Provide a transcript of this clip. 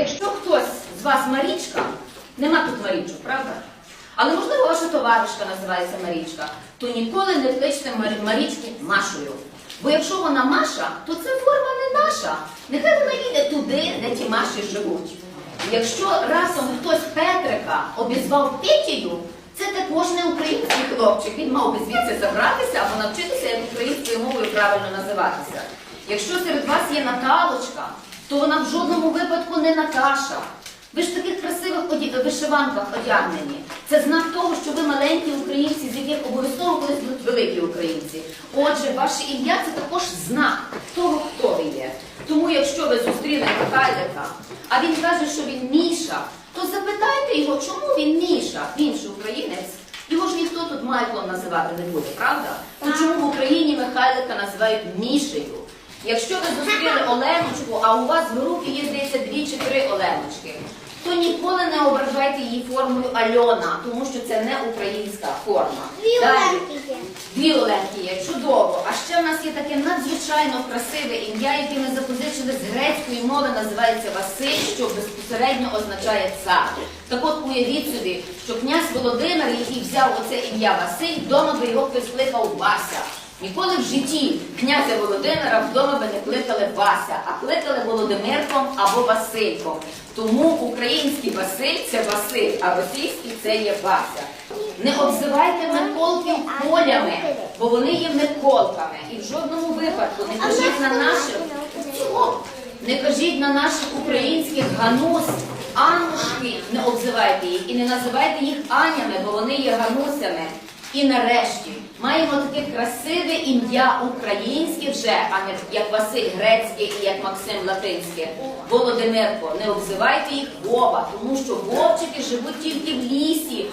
якщо хтось з вас Марічка, нема тут Марічок, правда? Але можливо ваша товаришка називається Марічка, то ніколи не кличте Мар- Марічку Машою. Бо якщо вона Маша, то це форма не наша. Нехай вона їде туди, де ті Маші живуть. Якщо разом хтось Петрика обізвав Петію, це також не український хлопчик. Він мав би звідси забратися або навчитися, як українською мовою правильно називатися. Якщо серед вас є Наталочка, то вона в жодному випадку не Наташа. Ви ж в таких красивих оді- вишиванках одягнені. Це знак того, що ви маленькі українці, з яких обов'язково колись будуть великі українці. Отже, ваше ім'я це також знак того, хто ви є. Тому, якщо ви зустріли Михайлика, а він каже, що він Міша, то запитайте його, чому він Міша? Він ж українець. Його ж ніхто тут Майклом називати не буде, правда? То чому в Україні Михайлика називають Мішею? Якщо ви зустріли Оленочку, а у вас в групі є, здається, дві чи три Оленочки, то ніколи не ображайте її формою Альона, тому що це не українська форма. Дві Далі. Оленки є. Дві Оленки є, чудово. А ще в нас є таке надзвичайно красиве ім'я, яке ми запозичили з грецької мови, називається Василь, що безпосередньо означає цар. Так от уявіть собі, що князь Володимир, який взяв оце ім'я Василь, вдома би його хтось кликав Вася. Ніколи в житті князя Володимира вдома би не кликали Вася, а кликали Володимирком або Васильком. Тому український Василь це Василь, а російський це є Вася. Не обзивайте Миколків полями, бо вони є Миколками. І в жодному випадку не кажіть на наших не кажіть на наших українських ганус, анушки, не обзивайте їх і не називайте їх Анями, бо вони є ганусями. І нарешті маємо таке красиве ім'я українське вже, а не як Василь грецьке і як Максим латинське. Володимирко, не обзивайте їх Вова, тому що вовчики живуть тільки в лісі,